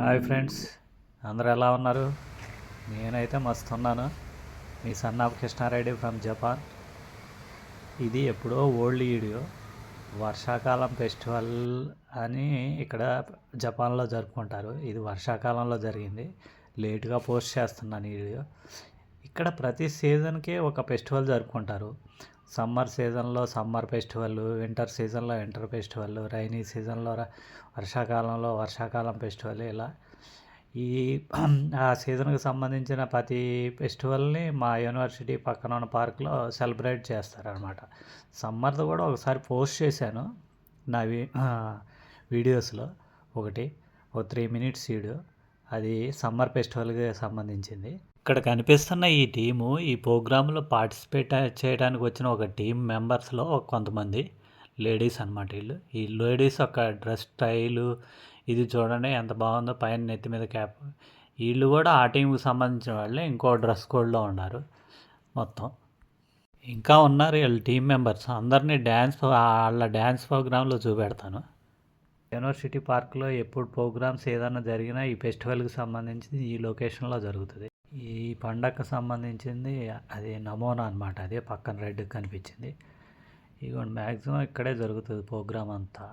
Hi friends. అందరూ ఎలా ఉన్నారు? నేనైతే మస్తు ఉన్నాను మీ son of Krishna Reddy from Japan. ఇది ఎప్పుడో ఓల్డ్ వీడియో. వర్షాకాలం ఫెస్టివల్ అని ఇక్కడ జపాన్లో జరుపుకుంటారు. ఇది వర్షాకాలంలో జరిగింది. లేటుగా పోస్ట్ చేస్తున్నాను ఈ వీడియో. ఇక్కడ ప్రతి సీజన్కి ఒక ఫెస్టివల్ జరుపుకుంటారు. సమ్మర్ సీజన్లో సమ్మర్ ఫెస్టివల్ వింటర్ సీజన్లో వింటర్ ఫెస్టివల్ రైనీ సీజన్లో వర్షాకాలంలో వర్షాకాలం ఫెస్టివల్ ఇలా. ఈ ఆ సీజన్కి సంబంధించిన ప్రతి ఫెస్టివల్ని మా యూనివర్సిటీ పక్కన ఉన్న పార్క్లో సెలబ్రేట్ చేస్తారనమాట సమ్మర్ది కూడా ఒకసారి పోస్ట్ చేశాను నా వీ వీడియోస్లో. ఒకటి ఒక త్రీ మినిట్స్ వీడియో. అది సమ్మర్ ఫెస్టివల్కి సంబంధించింది. ఇక్కడ కనిపిస్తున్న ఈ టీము ఈ ప్రోగ్రాంలో పార్టిసిపేట్ చేయడానికి వచ్చిన ఒక టీం మెంబర్స్లో కొంతమంది లేడీస్ అనమాట వీళ్ళు. ఈ లేడీస్ ఒక డ్రెస్ స్టైలు ఇది చూడండి ఎంత బాగుందో పైన నెత్తి మీద క్యాప్. వీళ్ళు కూడా ఆ టీంకి సంబంధించిన వాళ్ళే ఇంకో డ్రెస్ కోడ్లో ఉన్నారు మొత్తం. ఇంకా ఉన్నారు వీళ్ళ టీం మెంబర్స్. అందరినీ డ్యాన్స్ వాళ్ళ డ్యాన్స్ ప్రోగ్రాంలో చూపెడతాను. యూనివర్సిటీ పార్క్లో ఎప్పుడు ప్రోగ్రామ్స్ ఏదైనా జరిగినా ఈ ఫెస్టివల్కి సంబంధించి ఈ లొకేషన్లో జరుగుతుంది. ఈ పండగకు సంబంధించింది అది నమూనా అనమాట అదే పక్కన రెడ్ కనిపించింది. ఇగోండి మ్యాక్సిమం ఇక్కడే జరుగుతుంది ప్రోగ్రామ్ అంతా.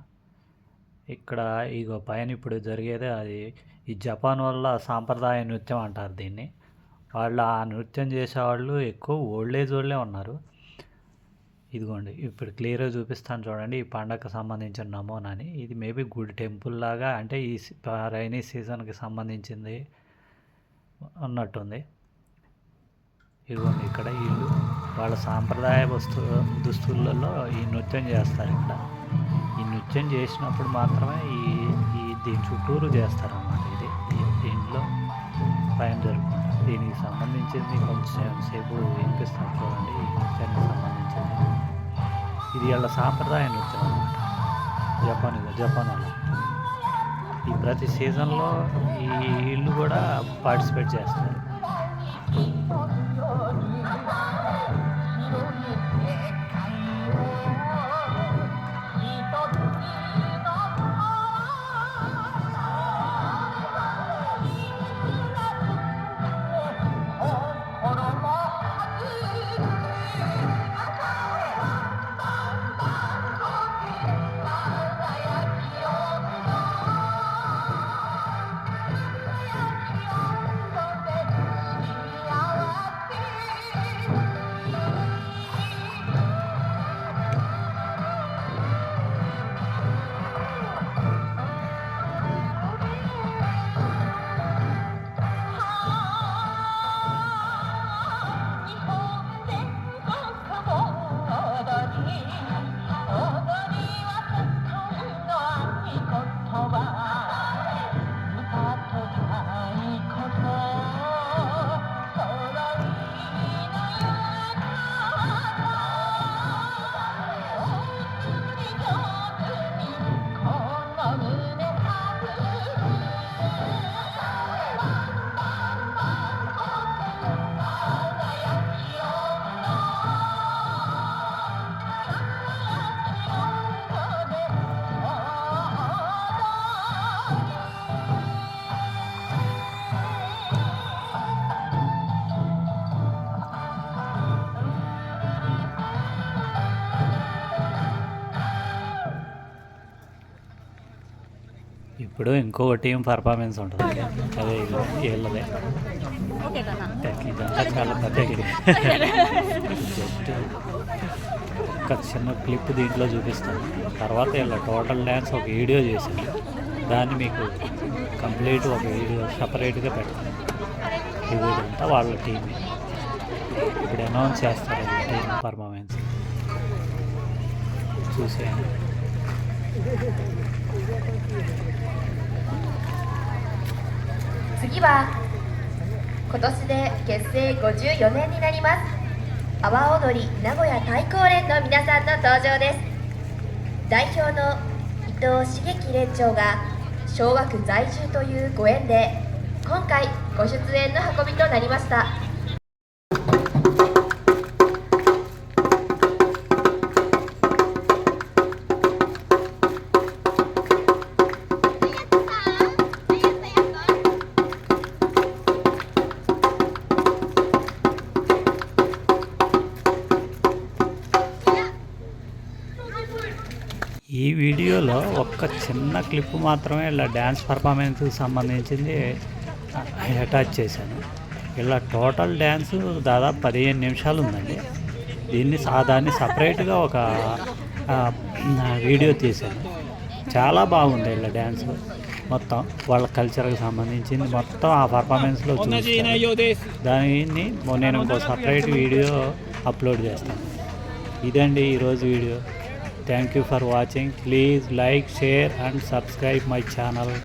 ఇక్కడ ఇగో పైన ఇప్పుడు జరిగేదే అది ఈ జపాన్ వల్ల సాంప్రదాయ నృత్యం అంటారు దీన్ని. వాళ్ళు ఆ నృత్యం చేసేవాళ్ళు ఎక్కువ ఓల్డేజ్ వాళ్ళే ఉన్నారు. ఇదిగోండి ఇప్పుడు క్లియర్గా చూపిస్తాను చూడండి ఈ పండగకు సంబంధించిన నమూనాని. ఇది మేబీ గుడి టెంపుల్ లాగా అంటే ఈ రైనీ సీజన్కి సంబంధించింది. అన్నట్టుంది. ఇదిగోండి ఇక్కడ వీళ్ళు వాళ్ళ సాంప్రదాయ వస్తు దుస్తులలో ఈ నృత్యం చేస్తారు ఇక్కడ. ఈ నృత్యం చేసినప్పుడు మాత్రమే ఈ ఈ దీని చుట్టూరు చేస్తారన్నమాట ఇది. దీంట్లో పైన జరుపుకుంటారు. దీనికి సంబంధించింది కొంచెం సేపు వినిపిస్తాను చూడండి. ఈ నృత్యానికి సంబంధించింది. ఇది వాళ్ళ సాంప్రదాయ నృత్యం అనమాట జపాన్ జపాన్ వాళ్ళు ఈ ప్రతి సీజన్లో ఈ ఇల్లు కూడా పార్టిసిపేట్ చేస్తారు. ఇప్పుడు ఇంకో టీం పర్ఫార్మెన్స్ ఉంటుంది. అదే వీళ్ళదే ఇదంతా చాలా పెద్ద జస్ట్ ఒక చిన్న క్లిప్ దీంట్లో చూపిస్తాను. తర్వాత వీళ్ళ టోటల్ డ్యాన్స్ ఒక వీడియో చేశాను. దాన్ని మీకు కంప్లీట్ ఒక వీడియో సపరేట్గా ఇది ఇదంతా వాళ్ళ టీం ఇప్పుడు అనౌన్స్ చేస్తారు టీం పర్ఫార్మెన్స్ చూసేయండి. 次は今年で結成54年になります。阿波踊り名古屋太閤連の皆さんの登場です。代表の伊藤茂樹連長が昭和区在住というご縁で今回ご出演の運びとなりました。వీడియోలో ఒక్క చిన్న క్లిప్ మాత్రమే ఇలా డ్యాన్స్ పర్ఫార్మెన్స్కి సంబంధించింది అటాచ్ చేశాను. ఇలా టోటల్ డ్యాన్స్ దాదాపు పదిహేను నిమిషాలు ఉందండి. దీన్ని దాన్ని సపరేట్గా ఒక వీడియో తీశాను. చాలా బాగుంది ఇలా డ్యాన్స్ మొత్తం. వాళ్ళ కల్చర్కి సంబంధించింది మొత్తం ఆ పర్ఫార్మెన్స్లో దాన్ని దానిని నేను ఇంకో సపరేట్ వీడియో అప్లోడ్ చేస్తాను. ఇదండి ఈరోజు video. Thank you for watching. Please like, share and subscribe my channel.